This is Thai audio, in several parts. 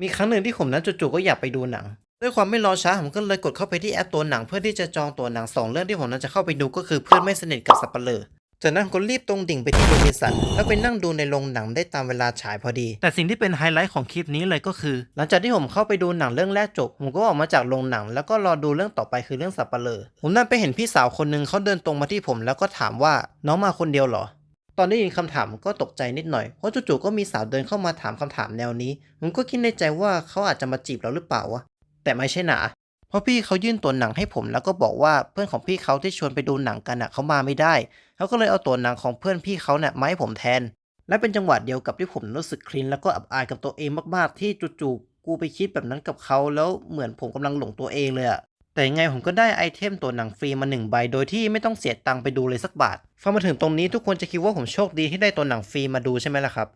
มีครั้งหนึ่งที่ผมนั้นจู่ๆก็อยากไปดูหนัง ด้วยความไม่รอช้าผมก็เลยกดเข้าไปที่แอปตัวหนังเพื่อที่จะจองตัวหนังสองเรื่องที่ผมนั้นจะเข้าไปดูก็คือเพื่อนไม่สนิทกับสับปะเลอจากนั้นก็รีบตรงดิ่งไปที่โรบินสันแล้วไปนั่งดูในโรงหนังได้ตามเวลาฉายพอดี แต่สิ่งที่เป็นไฮไลท์ของคลิปนี้เลยก็คือ หลังจากที่ผมเข้าไปดูหนังเรื่องแรกจบ ผมก็ออกมาจากโรงหนัง แล้วก็รอดูเรื่องต่อไปคือเรื่องสับปะเลอผมนั่นไปเห็นพี่สาวคนหนึ่งเขาเดินตรงมาที่ผมแล้วก็ถามว่าน้องมาคนเดียวเหรอ ตอนได้ยินคำถามก็ตกใจนิดหน่อย เพราะจู่ๆก็มีสาวเดินเข้ามาถามคำถามแนวนี้ ผมก็คิดในใจว่าเขาอาจจะมาจีบเราหรือเปล่าวะ แต่ไม่ใช่หนา เพราะพี่เขายื่นตัวหนังให้ผมแล้วก็บอกว่าเพื่อนของพี่เขาที่ชวนไปดูหนังกันน่ะเขามาไม่ได้ เขาก็เลยเอาตัวหนังของเพื่อนพี่เขาเนี่ยมาให้ผมแทน และเป็นจังหวะเดียวกับที่ผมรู้สึกคลินแล้วก็อับอายกับตัวเองมากๆ ที่จู่ๆกูไปคิดแบบนั้นกับเขาแล้วเหมือนผมกำลังหลงตัวเองเลยอะ แต่ยังไงผมก็ได้ไอเทมตัวหนังฟรีมาหนึ่งใบ โดยที่ไม่ต้องเสียตังค์ไปดูเลยสักบาท ฟังมาถึงตรงนี้ทุกคนจะคิดว่าผมโชคดีที่ได้ตัวหนังฟรีมาดูใช่ไหมล่ะครับ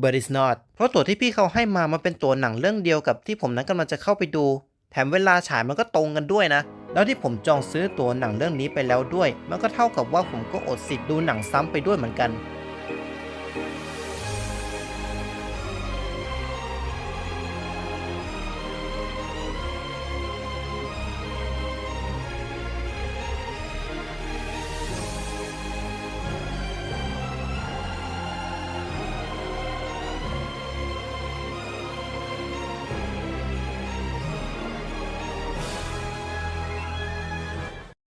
but it's not เพราะตัวที่พี่เขาให้มามันเป็นตัวหนังเรื่องเดียวกับที่ผมนั้นกำลังจะเข้าไปดู แถมเวลาฉายมันก็ตรงกันด้วยนะ แล้วที่ผมจองซื้อตัวหนังเรื่องนี้ไปแล้วด้วย มันก็เท่ากับว่าผมก็อดสิทธิ์ดูหนังซ้ำไปด้วยเหมือนกัน